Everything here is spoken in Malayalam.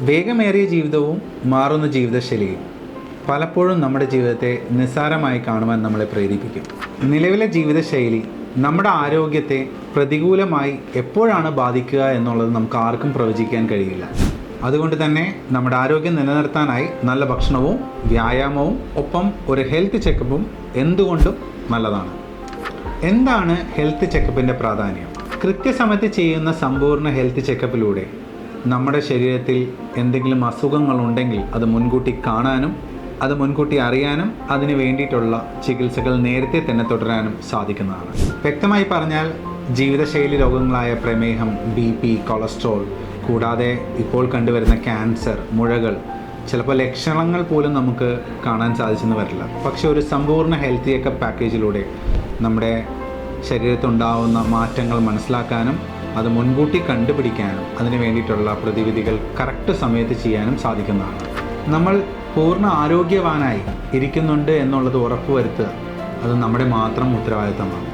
വേഗമേറിയ ജീവിതവും മാറുന്ന ജീവിതശൈലിയും പലപ്പോഴും നമ്മുടെ ജീവിതത്തെ നിസ്സാരമായി കാണുവാൻ നമ്മളെ പ്രേരിപ്പിക്കും. നിലവിലെ ജീവിതശൈലി നമ്മുടെ ആരോഗ്യത്തെ പ്രതികൂലമായി എപ്പോഴാണ് ബാധിക്കുക എന്നുള്ളത് നമുക്ക് ആർക്കും പ്രവചിക്കാൻ കഴിയില്ല. അതുകൊണ്ട് തന്നെ നമ്മുടെ ആരോഗ്യം നിലനിർത്താനായി നല്ല ഭക്ഷണവും വ്യായാമവും ഒപ്പം ഒരു ഹെൽത്ത് ചെക്കപ്പും എന്തുകൊണ്ടും നല്ലതാണ്. എന്താണ് ഹെൽത്ത് ചെക്കപ്പിന്റെ പ്രാധാന്യം? കൃത്യസമയത്ത് ചെയ്യുന്ന സമ്പൂർണ ഹെൽത്ത് ചെക്കപ്പിലൂടെ നമ്മുടെ ശരീരത്തിൽ എന്തെങ്കിലും അസുഖങ്ങളുണ്ടെങ്കിൽ അത് മുൻകൂട്ടി കാണാനും അത് മുൻകൂട്ടി അറിയാനും അതിന് വേണ്ടിയിട്ടുള്ള ചികിത്സകൾ നേരത്തെ തന്നെ തുടരാനും സാധിക്കുന്നതാണ്. വ്യക്തമായി പറഞ്ഞാൽ ജീവിതശൈലി രോഗങ്ങളായ പ്രമേഹം ബി പി കൊളസ്ട്രോൾ കൂടാതെ ഇപ്പോൾ കണ്ടുവരുന്ന ക്യാൻസർ മുഴകൾ ചിലപ്പോൾ ലക്ഷണങ്ങൾ പോലും നമുക്ക് കാണാൻ സാധിച്ചെന്ന് വരില്ല. പക്ഷെ ഒരു സമ്പൂർണ ഹെൽത്ത് ചെക്കപ്പ് പാക്കേജിലൂടെ നമ്മുടെ ശരീരത്തുണ്ടാവുന്ന മാറ്റങ്ങൾ മനസ്സിലാക്കാനും അത് മുൻകൂട്ടി കണ്ടുപിടിക്കാനും അതിന് വേണ്ടിയിട്ടുള്ള പ്രതിവിധികൾ കറക്റ്റ് സമയത്ത് ചെയ്യാനും സാധിക്കുന്നതാണ്. നമ്മൾ പൂർണ ആരോഗ്യവാനായി ഇരിക്കുന്നുണ്ട് എന്നുള്ളത് ഉറപ്പുവരുത്തുക അത് നമ്മുടെ മാത്രം ഉത്തരവാദിത്തമാണ്.